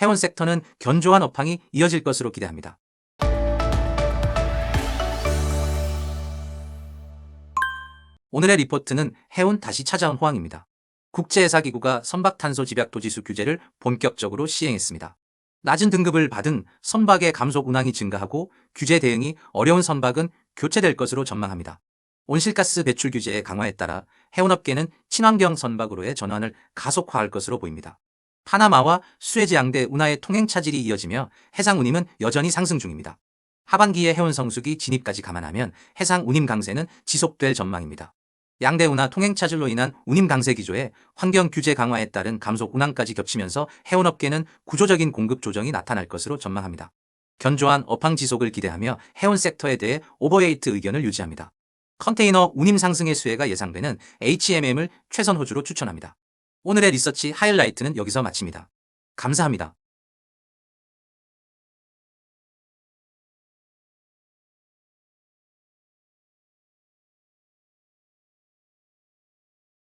해운 섹터는 견조한 업황이 이어질 것으로 기대합니다. 오늘의 리포트는 해운 다시 찾아온 호황입니다. 국제해사기구가 선박탄소 집약 도지수 규제를 본격적으로 시행했습니다. 낮은 등급을 받은 선박의 감속 운항이 증가하고 규제 대응이 어려운 선박은 교체될 것으로 전망합니다. 온실가스 배출 규제의 강화에 따라 해운업계는 친환경 선박으로의 전환을 가속화할 것으로 보입니다. 파나마와 수에즈 양대 운하의 통행 차질이 이어지며 해상 운임은 여전히 상승 중입니다. 하반기에 해운 성수기 진입까지 감안하면 해상 운임 강세는 지속될 전망입니다. 양대 운하 통행 차질로 인한 운임 강세 기조에 환경 규제 강화에 따른 감속 운항까지 겹치면서 해운업계는 구조적인 공급 조정이 나타날 것으로 전망합니다. 견조한 업황 지속을 기대하며 해운 섹터에 대해 오버웨이트 의견을 유지합니다. 컨테이너 운임 상승의 수혜가 예상되는 HMM을 최선 호주로 추천합니다. 오늘의 리서치 하이라이트는 여기서 마칩니다. 감사합니다.